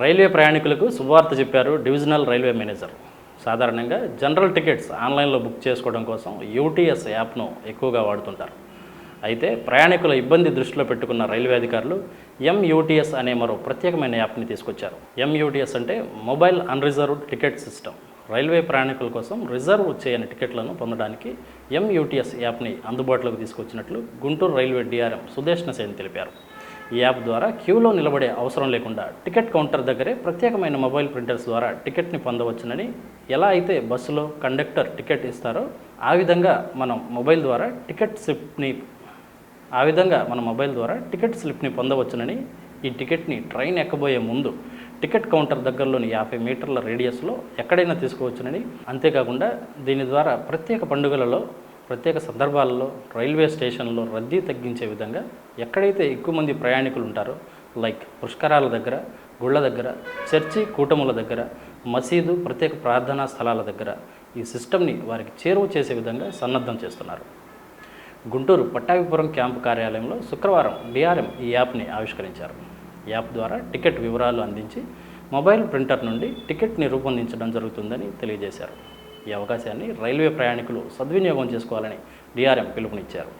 Railway ప్రయాణికులకు శుభవార్త చెప్పారు డివిజనల్ రైల్వే మేనేజర్. సాధారణంగా జనరల్ టికెట్స్ ఆన్లైన్లో బుక్ చేసుకోవడం కోసం యూటీఎస్ యాప్ను ఎక్కువగా వాడుతుంటారు. అయితే ప్రయాణికుల ఇబ్బంది దృష్టిలో పెట్టుకున్న రైల్వే అధికారులు ఎంయూటీఎస్ అనే మరో ప్రత్యేకమైన యాప్ని తీసుకొచ్చారు. ఎంయూటీఎస్ అంటే mobile unreserved ticket system railway ప్రయాణికుల కోసం రిజర్వ్ చేయని టికెట్లను పొందడానికి ఎంయూటీఎస్ యాప్ని అందుబాటులోకి తీసుకొచ్చినట్లు గుంటూరు రైల్వే డిఆర్ఎం సుదేష్ తెలిపారు. ఈ యాప్ ద్వారా క్యూలో నిలబడే అవసరం లేకుండా టికెట్ కౌంటర్ దగ్గరే ప్రత్యేకమైన మొబైల్ ప్రింటర్స్ ద్వారా టికెట్ని పొందవచ్చునని ఎలా అయితే బస్సులో కండక్టర్ టికెట్ ఇస్తారో ఆ విధంగా మనం మొబైల్ ద్వారా టికెట్ స్లిప్ని ఆ విధంగా మన మొబైల్ ద్వారా టికెట్ స్లిప్ని పొందవచ్చునని ఈ టికెట్ని ట్రైన్ ఎక్కబోయే ముందు టికెట్ కౌంటర్ దగ్గరలోని యాభై మీటర్ల రేడియస్లో ఎక్కడైనా తీసుకోవచ్చునని అంతేకాకుండా దీని ద్వారా ప్రత్యేక పండుగలలో ప్రత్యేక సందర్భాలలో రైల్వే స్టేషన్లో రద్దీ తగ్గించే విధంగా ఎక్కడైతే ఎక్కువ మంది ప్రయాణికులు ఉంటారో లైక్ పుష్కరాల దగ్గర గుళ్ళ దగ్గర చర్చి కూటముల దగ్గర మసీదు ప్రత్యేక ప్రార్థనా స్థలాల దగ్గర ఈ సిస్టమ్ని వారికి చేరువ చేసే విధంగా సన్నద్ధం చేస్తున్నారు. గుంటూరు పట్టాభిపురం క్యాంపు కార్యాలయంలో శుక్రవారం డిఆర్ఎం ఈ యాప్ని ఆవిష్కరించారు. యాప్ ద్వారా టికెట్ వివరాలు అందించి మొబైల్ ప్రింటర్ నుండి టికెట్ని రూపొందించడం జరుగుతుందని తెలియజేశారు. ఈ అవకాశాన్ని రైల్వే ప్రయాణికులు సద్వినియోగం చేసుకోవాలని డిఆర్ఎం పిలుపునిచ్చారు.